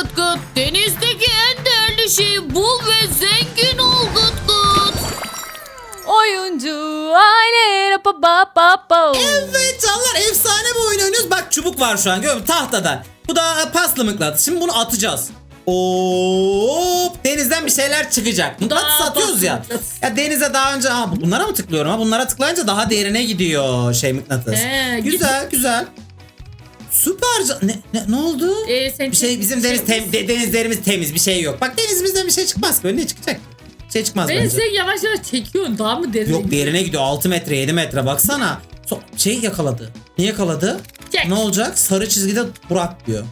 Gıt Gıt. Denizdeki en değerli şeyi bul ve zengin ol Gıt Gıt. Oyuncu aile rapa ba ba ba. Evet canlar efsane bir oyun oynuyoruz. Bak çubuk var şu an görüyor musun? Tahtadan. Bu da paslı mıknatıs. Şimdi bunu atacağız. Hop denizden bir şeyler çıkacak. Mıknatıs Aa, atıyoruz ya. Ya denize daha önce ha, bunlara mı tıklıyorum ha? Bunlara tıklayınca daha derine gidiyor şey mıknatıs. Ee, güzel güzel. Süper. can- Ne, ne, ne oldu? Ee, sen bir şey bizim deniz tem, de- denizlerimiz temiz bir şey yok. Bak denizimizden bir şey çıkmaz. Böyle ne çıkacak? Bir şey çıkmaz Ben bence. sen yavaş yavaş çekiyorsun daha mı derin? Yok derine gidiyor 6 metre 7 metre baksana. So- şey yakaladı. Ne yakaladı? Çek. Ne olacak? Sarı çizgide Burak diyor.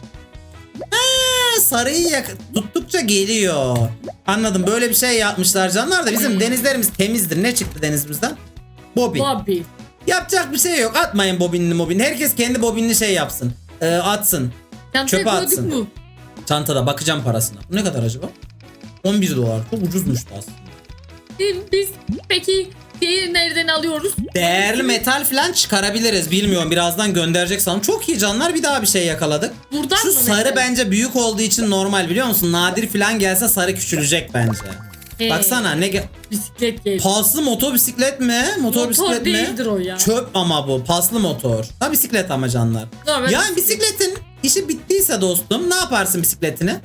Ha, sarıyı yak tuttukça geliyor. Anladım böyle bir şey yapmışlar canlar da bizim denizlerimiz temizdir. Ne çıktı denizimizden? Bobin. Bobby. Yapacak bir şey yok. Atmayın bobinini mobin. Herkes kendi bobinini şey yapsın. Ee, atsın. Çöpe atsın. mu? Çantada bakacağım parasına. Bu ne kadar acaba? 11 dolar. Çok ucuzmuş da aslında. Ee, Biz peki şeyi nereden alıyoruz? Değerli metal falan çıkarabiliriz. Bilmiyorum birazdan gönderecek sanırım. Çok iyi canlar bir daha bir şey yakaladık. Buradan Şu mı sarı mesela? bence büyük olduğu için normal biliyor musun? Nadir falan gelse sarı küçülecek bence. Ee, Baksana ne ge- Bisiklet geldi. paslı motobisiklet mi? Motor, Motor bisiklet mi? değildir o ya. Çöp ama bu. Paslı motor. Ha bisiklet ama canlar. Normal yani bisikletin işi bittiyse dostum ne yaparsın bisikletini?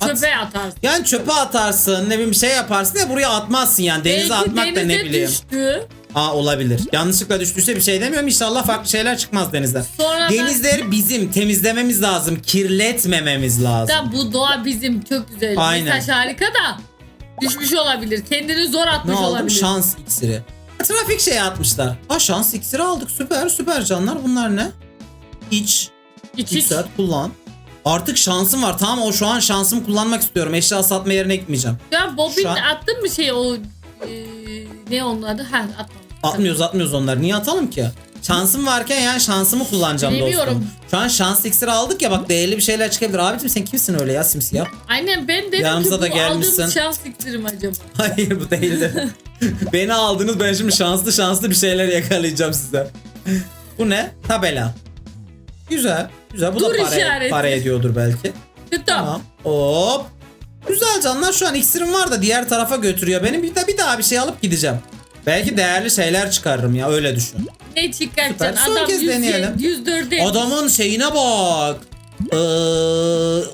At. Çöpe atarsın. Yani çöpe atarsın ne bileyim bir şey yaparsın ya buraya atmazsın yani denize Belki atmak da ne denize bileyim. düştü. Aa olabilir. Yanlışlıkla düştüyse bir şey demiyorum. İnşallah farklı şeyler çıkmaz denizden. Sonra Denizleri bizim temizlememiz lazım. Kirletmememiz lazım. da bu doğa bizim çok güzel. Aynen. Mesaj harika da düşmüş olabilir. Kendini zor Ne atmış aldım? olabilir. Şans iksiri. Trafik şeyi atmışlar. Aa şans iksiri aldık. Süper süper canlar. Bunlar ne? İç. İç iç. Yükselt kullan. Artık şansım var. Tamam o şu an şansımı kullanmak istiyorum. Eşya satma yerine gitmeyeceğim. Ya Bobin Şu an- attın mı şey o e, ne onun adı? Ha atmadım. Atmıyoruz atmıyoruz onları. Niye atalım ki? Şansım varken yani şansımı kullanacağım Bilemiyorum. dostum. Şu an şans iksiri aldık ya bak değerli bir şeyler çıkabilir. Abicim sen kimsin öyle ya simsiyah? Aynen ben dedim Yanımıza ki da bu gelmişsin. aldığım şans iksirim acaba. Hayır bu değildi. Beni aldınız ben şimdi şanslı şanslı bir şeyler yakalayacağım size. bu ne? Tabela. Güzel. Güzel. Bu Dur da para, işareti. para ediyordur belki. Tamam. Tamam. Hop. Güzel canlar şu an iksirim var da diğer tarafa götürüyor. Benim bir, de, bir daha bir şey alıp gideceğim. Belki değerli şeyler çıkarırım ya öyle düşün. Ne çıkartacaksın? Süper. Son Adam kez 100, deneyelim. 104'e. Adamın şeyine bak. Ee,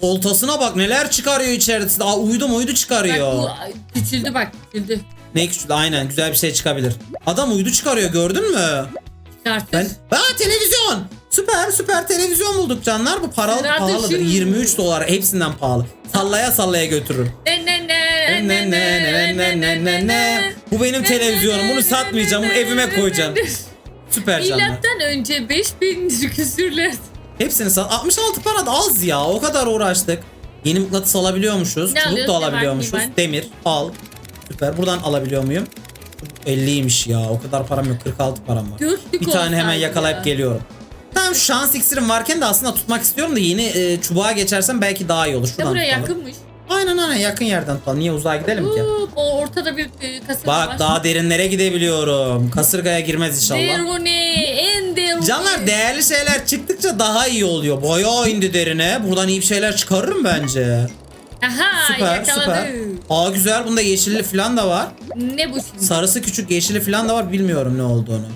oltasına bak neler çıkarıyor içerisinde. Aa, uydu muydu Bak çıkarıyor. bu küçüldü bak küçüldü. Ne küçük aynen güzel bir şey çıkabilir. Adam uydu çıkarıyor gördün mü? Çıkartır. Ben Aa televizyon. Süper süper televizyon bulduk canlar. Bu paralı Zaten pahalıdır. şimdi- 23 dolar hepsinden pahalı. Sallaya sallaya götürürüm. Ne ne ne Ne ne ne ne ne ne ne. Bu benim televizyonum. Bunu satmayacağım. Bunu evime koyacağım. Süper canlar. Milattan önce 5000 küsürler. Hepsini sat. 66 para da az ya. O kadar uğraştık. Yeni mıknatıs alabiliyormuşuz. Ne Çubuk da alabiliyormuşuz. Demir al. Süper. Buradan alabiliyor muyum? 50'ymiş ya. O kadar param yok. 46 param var. Dörtlük Bir tane hemen yakalayıp ya. geliyorum. Tamam şu şans iksirim varken de aslında tutmak istiyorum da yeni e, çubuğa geçersem belki daha iyi olur. Ya Şuradan buraya tutalım. yakınmış. Aynen aynen yakın yerden tutalım. Niye uzağa gidelim ki? Hop, o ortada bir e, kasırga var. Bak daha derinlere gidebiliyorum. Kasırgaya girmez inşallah. Derune, en derune. Canlar değerli şeyler çıktıkça daha iyi oluyor. Bayağı indi derine. Buradan iyi bir şeyler çıkarırım bence. Aha Süper yakaladı. süper. Aa güzel bunda yeşilli falan da var. Ne bu şimdi? Sarısı küçük yeşili falan da var. Bilmiyorum ne olduğunu.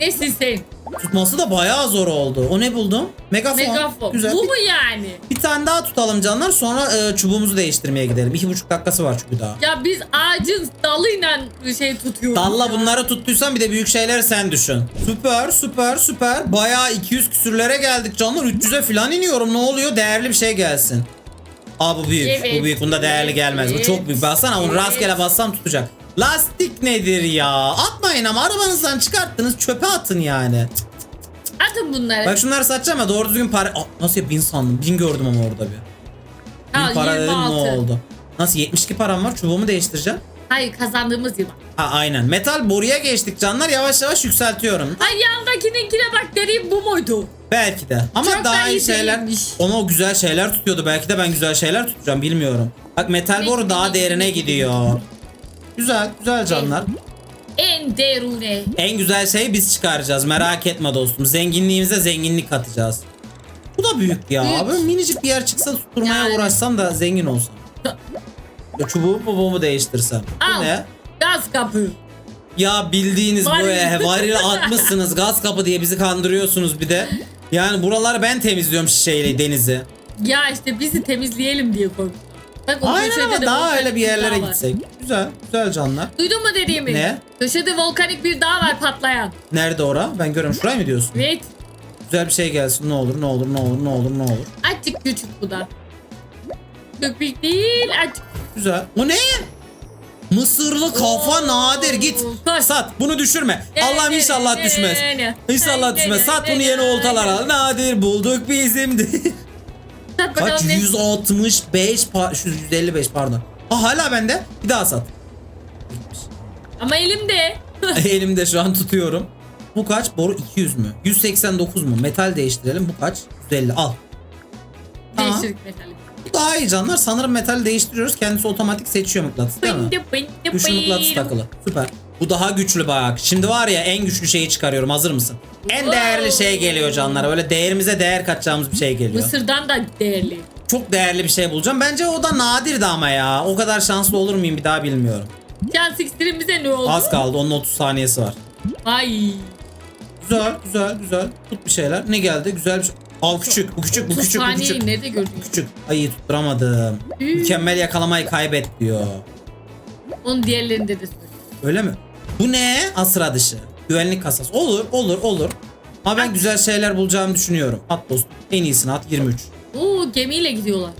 Nesin sen? Tutması da bayağı zor oldu. O ne buldum? Megafon. Megafon. Güzel. Bu mu yani? bir tane daha tutalım canlar. Sonra e, çubuğumuzu değiştirmeye gidelim. İki buçuk dakikası var çünkü daha. Ya biz ağacın dalıyla şey tutuyoruz. Dalla ya. bunları tuttuysan bir de büyük şeyleri sen düşün. Süper süper süper. Bayağı 200 küsürlere geldik canlar. 300'e falan iniyorum. Ne oluyor? Değerli bir şey gelsin. Aa bu büyük. Evet, bu büyük. Bunda değerli evet, gelmez. Bu çok büyük. Baksana onu evet. rastgele bassam tutacak. Lastik nedir ya? Atmayın ama arabanızdan çıkarttınız çöpe atın yani. Atın bunları. Bak şunları satacağım ya doğru düzgün para... Aa, nasıl ya bin sandım. Bin gördüm ama orada bir. Bin Ha, para dedim ne 26. oldu? Nasıl 72 param var çubuğumu değiştireceğim. Hayır kazandığımız yıl. Ha aynen. Metal boruya geçtik canlar yavaş yavaş yükseltiyorum. Ay yandakininkine bak dediğim bu muydu? Belki de. Ama Çok daha da iyi iyi şeyler. değilmiş. Ona o güzel şeyler tutuyordu. Belki de ben güzel şeyler tutacağım bilmiyorum. Bak metal boru daha derine gidiyor. Güzel, güzel canlar. En derune. En güzel şeyi biz çıkaracağız. Merak etme dostum. Zenginliğimize zenginlik katacağız. Bu da büyük ya. Büyük. Böyle minicik bir yer çıksa tutturmaya Yani. uğraşsam da zengin olsam. Ya çubuğu mu değiştirsem. Bu Al. ne? Gaz kapı. Ya bildiğiniz bu Varil. e, varil atmışsınız gaz kapı diye bizi kandırıyorsunuz bir de. Yani buraları ben temizliyorum şişeyle denizi. Ya işte bizi temizleyelim diye korktum. Bak o Aynen köşede ama de daha volkanik öyle bir yerlere dağ var. gitsek. Güzel, güzel canlar. Duydun mu dediğimi? Ne? Köşede volkanik bir dağ var patlayan. Nerede ora? Ben görüyorum. Şuraya mı diyorsun? Evet. Güzel bir şey gelsin. Ne olur, ne olur, ne olur, ne olur, ne olur. Azıcık küçük bu da. Büyük değil. Azıcık. Güzel. O ne? Mısırlı kafa Oo, nadir git. koş. Sat bunu düşürme. Allah'ım inşallah düşmez. İnşallah düşmez. Sat bunu yeni oltalar al. Nadir bulduk bizimdi. Kaç? bakalım ne? 165 pa şu 155 pardon. Ha hala bende. Bir daha sat. Ama elimde. Elimde şu an tutuyorum. Bu kaç? Boru 200 mü? 189 mu? Metal değiştirelim. Bu kaç? 150. Al. Tamam. Değiştirdik metali. Bu daha iyi canlar. Sanırım metal değiştiriyoruz. Kendisi otomatik seçiyor mıknatıs değil mi? Bıyndı bıyndı Güçlü mıknatıs takılı. Süper. Bu daha güçlü bak. Şimdi var ya en güçlü şeyi çıkarıyorum. Hazır mısın? En değerli şey geliyor canlar. Öyle değerimize değer katacağımız bir şey geliyor. Mısır'dan da değerli. Çok değerli bir şey bulacağım. Bence o da nadirdi ama ya. O kadar şanslı olur muyum bir daha bilmiyorum. Can Sixter'imize ne oldu? Az kaldı. Onun 30 saniyesi var. Ay. Güzel, güzel, güzel. Tut bir şeyler. Ne geldi? Güzel bir şey. Al küçük, bu küçük, bu küçük, bu küçük. nerede gördün? Küçük. Ay tutturamadım. Mükemmel yakalamayı kaybet diyor. Onun diğerlerinde de. Öyle mi? Bu ne? Asra dışı. Güvenlik kasası. Olur, olur, olur. Ama ben güzel şeyler bulacağımı düşünüyorum. At dostum. En iyisini at 23. Oo gemiyle gidiyorlar.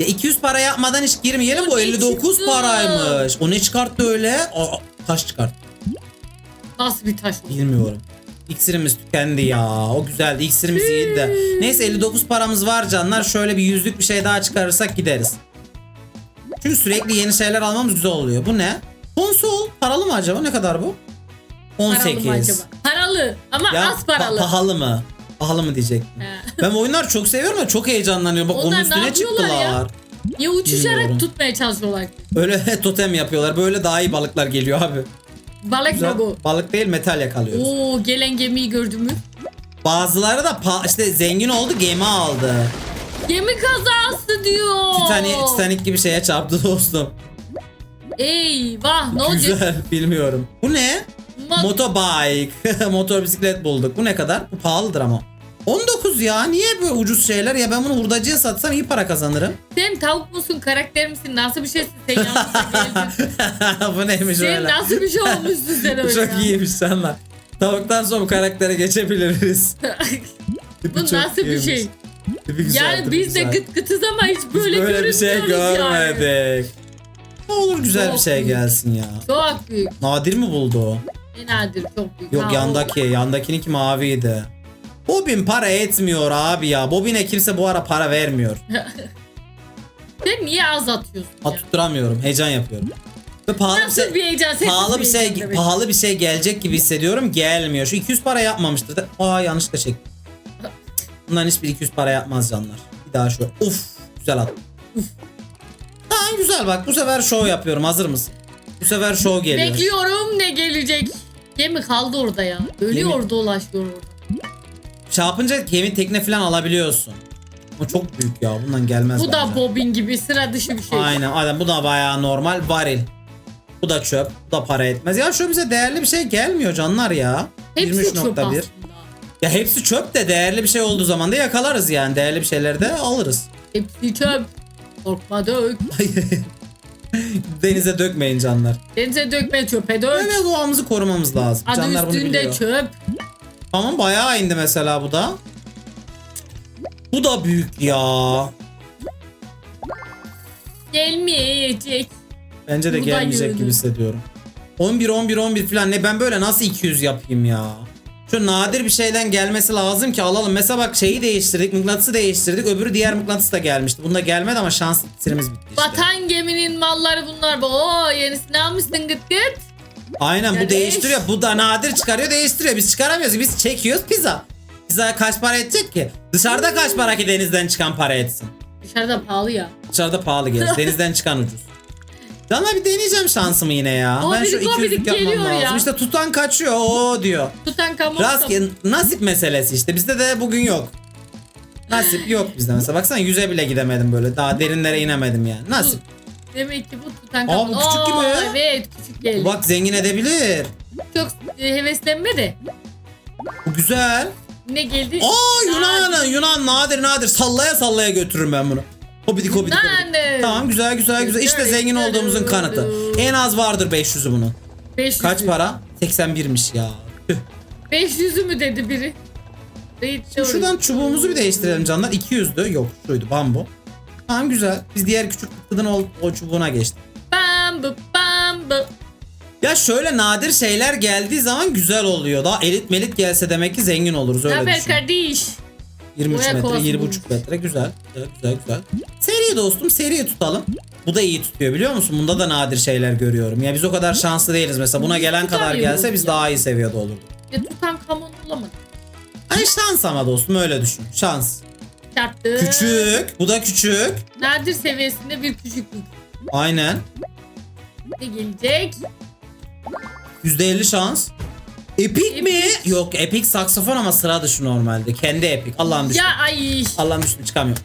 Ya 200 para yapmadan hiç girmeyelim. O Bu ne 59 çıktı? paraymış. O ne çıkarttı öyle? Aa, taş çıkarttı. Nasıl bir taş? Bilmiyorum. İksirimiz tükendi ya. O güzeldi. İksirimiz iyiydi de. Neyse 59 paramız var canlar. Şöyle bir yüzlük bir şey daha çıkarırsak gideriz. Çünkü sürekli yeni şeyler almamız güzel oluyor. Bu ne? Konsol. Paralı mı acaba? Ne kadar bu? Paralı 18. mı acaba? Paralı ama Ya, az paralı. pa- pahalı mı? Pahalı mı diyecektim. He. ben bu oyunları çok seviyorum ve çok heyecanlanıyorum. Bak onun Onlar ne üstüne yapıyorlar ya? çıktılar. ya uçuşarak Bilmiyorum. tutmaya çalışıyorlar. Öyle totem yapıyorlar. Böyle daha iyi balıklar geliyor abi. Balık mı bu? Balık değil metal yakalıyoruz. Oo gelen gemiyi gördün mü? Bazıları da işte zengin oldu gemi aldı. Gemi kazası diyor. Titanic, Titanic gibi şeye çarptı dostum. Eyvah ne olacak? Güzel bilmiyorum. Bu ne? Ma- Motobike. Motor bisiklet bulduk. Bu ne kadar? Bu pahalıdır ama. 19 ya. Niye böyle ucuz şeyler? Ya ben bunu hurdacıya satsam iyi para kazanırım. Sen tavuk musun karakter misin nasıl bir şeysin sen bu neymiş sen öyle? nasıl bir şey olmuşsun sen öyle Çok ya. iyiymiş senler. Tavuktan sonra bu karaktere geçebiliriz. Bu nasıl bir iyiymiş. şey? Tipi Yani biz de güzel. gıt gıtız ama hiç Biz böyle, böyle bir şey görünmüyoruz yani. Ne olur güzel Çok bir şey büyük. gelsin ya. Çok büyük. Nadir mi buldu o? En nadir çok büyük. Yok Ha, yandaki, yandakininki maviydi. Bobin para etmiyor abi ya. Bobin'e kimse bu ara para vermiyor. o. Sen niye az atıyorsun ya? At tutturamıyorum. Heyecan yapıyorum. Ve pahalı bir Nasıl şey, bir heyecan? Sessiz pahalı bir şey, heyecan demek. pahalı bir şey gelecek gibi hissediyorum. Gelmiyor. Şu 200 para yapmamıştır. da- Aa yanlışlıkla çektim. Bundan hiçbir 200 para yapmaz canlar. Bir daha şu. Uf, güzel at. Güzel bak. Bu sefer show yapıyorum. Hazır mısın? Bu sefer show geliyor. Bekliyorum ne gelecek. Gemi kaldı orada ya. Ölüyor Gemi- dolaşıyor orada. Şey yapınca gemi tekne falan alabiliyorsun. O çok büyük ya. Bundan gelmez Bu da bence. bobin gibi sıra dışı bir şey. Aynen aynen bu da bayağı normal varil. Bu da çöp. Bu da para etmez. Ya şu bize değerli bir şey gelmiyor canlar ya. Hepsi çöp 23.1. aslında. Ya hepsi çöp de değerli bir şey olduğu zaman da yakalarız yani. Değerli bir şeyleri de alırız. Hepsi çöp. Korkma dök. Denize dökmeyin canlar. Denize dökme çöpe dök. Öyle doğamızı korumamız lazım. Adı canlar bunu üstünde biliyor. çöp. Tamam bayağı indi mesela bu da. Bu da büyük ya. Gelmeyecek. Bence de Bu da gelmeyecek yürüdü. gibi hissediyorum. 11 11 11 falan ne ben böyle nasıl 200 yapayım ya? Şu nadir bir şeyden gelmesi lazım ki alalım. Mesela bak şeyi değiştirdik, mıknatısı değiştirdik. Öbürü diğer mıknatıs da gelmişti. Bunda gelmedi ama şans iksirimiz bitti işte. Batan geminin malları bunlar. Oo yenisini almışsın gıt gıt. Aynen bu Ya değiştiriyor. değiş. Bu da nadir çıkarıyor, değiştiriyor. Biz çıkaramıyoruz. Biz çekiyoruz pizza. Pizza kaç para edecek ki? Dışarıda kaç para ki denizden çıkan para etsin? Dışarıda pahalı ya. Dışarıda pahalı gelir. Denizden çıkan ucuz. Canlar bir deneyeceğim şansımı yine ya. O ben şu 200'lük birik yapmam geliyor lazım. ya. İşte tutan kaçıyor o diyor. Tutan kamu. Rastgele nasip meselesi işte. Bizde de bugün yok. Nasip yok bizde mesela. Baksana yüze bile gidemedim böyle. Daha derinlere inemedim yani. Nasip. Demek ki bu Tutankamon. Aa, bu küçük gibi. Oo, Evet küçük geldi. Bak zengin edebilir. Çok e, heveslenme de. Bu güzel. Ne geldi? Aa Yunan Yunan nadir nadir sallaya sallaya götürürüm ben bunu. Hobidik hobidik hobidik. Tamam güzel güzel güzel. İşte zengin olduğumuzun kanıtı. En az vardır 500'ü bunun. 500 Kaç para? 81'miş ya. Tüh. 500'ü mü dedi biri? Değil, doğru. Şuradan çubuğumuzu bir değiştirelim canlar. 200'dü. Yok şuydu bambu. Tamam güzel. Biz diğer küçük tıkıdın o, o çubuğuna geçtik. Bambu bambu. Ya şöyle nadir şeyler geldiği zaman güzel oluyor. Daha elit melit gelse demek ki zengin oluruz öyle haber düşün. kardeş? 23 Boya metre, kovası 7,5 bulmuş. metre güzel. Güzel güzel güzel. Seri dostum seri tutalım. Bu da iyi tutuyor biliyor musun? Bunda da nadir şeyler görüyorum. Ya biz o kadar şanslı değiliz mesela. Buna gelen kadar gelse biz ya. daha iyi seviyede olurduk. Ya Tutankamon bulamadım. Ay şans ama dostum öyle düşün. Şans. Çarptı. Küçük. Bu da küçük. Nadir seviyesinde bir küçüklük. Aynen. Ne gelecek? %50 şans. Epic, mi? Yok epic saksafon ama sıra dışı normalde. Kendi epic. Allah'ım düştüm. Ya ay. Allah'ım düştüm çıkamıyorum.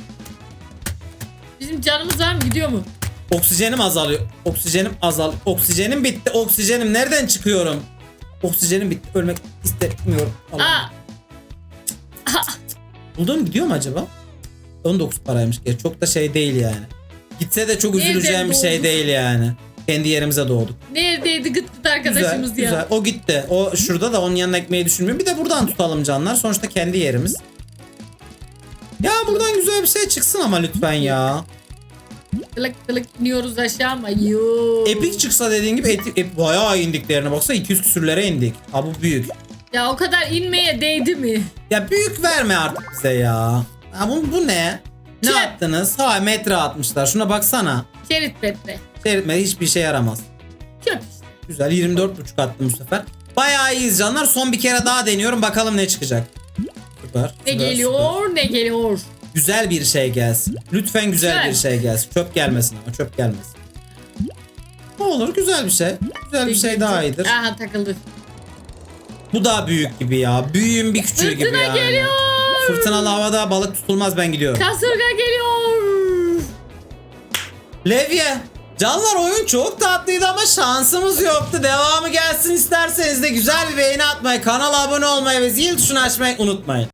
Bizim canımız var mı gidiyor mu? Oksijenim azalıyor. Oksijenim azal. Oksijenim bitti. Oksijenim nereden çıkıyorum? Oksijenim bitti. Ölmek istemiyorum. Allah'ım. Aa, Bulduğum gidiyor mu acaba? 19 paraymış. Gerçi çok da şey değil yani. Gitse de çok Nereden üzüleceğim bir şey doğduk? değil yani. Kendi yerimize doğduk. neredeydi gıt gıt Güzel, arkadaşımız ya? güzel. O gitti. O şurada da onun yanına ekmeği düşünmüyorum. Bir de buradan tutalım canlar. Sonuçta kendi yerimiz. Ya buradan güzel bir şey çıksın ama lütfen ya. Tılık tılık iniyoruz aşağı ama yoo. Epic çıksa dediğin gibi eti, ep- bayağı indiklerine baksana 200 küsürlere indik. Ha bu büyük. Ya o kadar inmeye değdi mi? Ya büyük verme artık bize ya. Ha bu, bu ne? Ne Çöp. yaptınız? Ha metre atmışlar. Şuna baksana. Şerit betle. Seyretme hiçbir şey yaramaz. Güzel 24.5 attım bu sefer. Bayağı iyiyiz canlar. Son bir kere daha deniyorum. Bakalım ne çıkacak. Süper. Ne süper, geliyor süper. ne geliyor. Güzel bir şey gelsin. Lütfen güzel Güzel. bir şey gelsin. Çöp gelmesin ama çöp gelmesin. Ne olur güzel bir şey. Güzel bir şey daha iyidir. Aha takıldı. Bu daha büyük gibi ya. Büyüğün bir küçüğü gibi Fırtına yani. geliyor. Fırtınalı havada balık tutulmaz ben gidiyorum. Kasırga geliyor. Levye. Canlar oyun çok tatlıydı ama şansımız yoktu. Devamı gelsin isterseniz de güzel bir beğeni atmayı, kanala abone olmayı ve zil tuşunu açmayı unutmayın.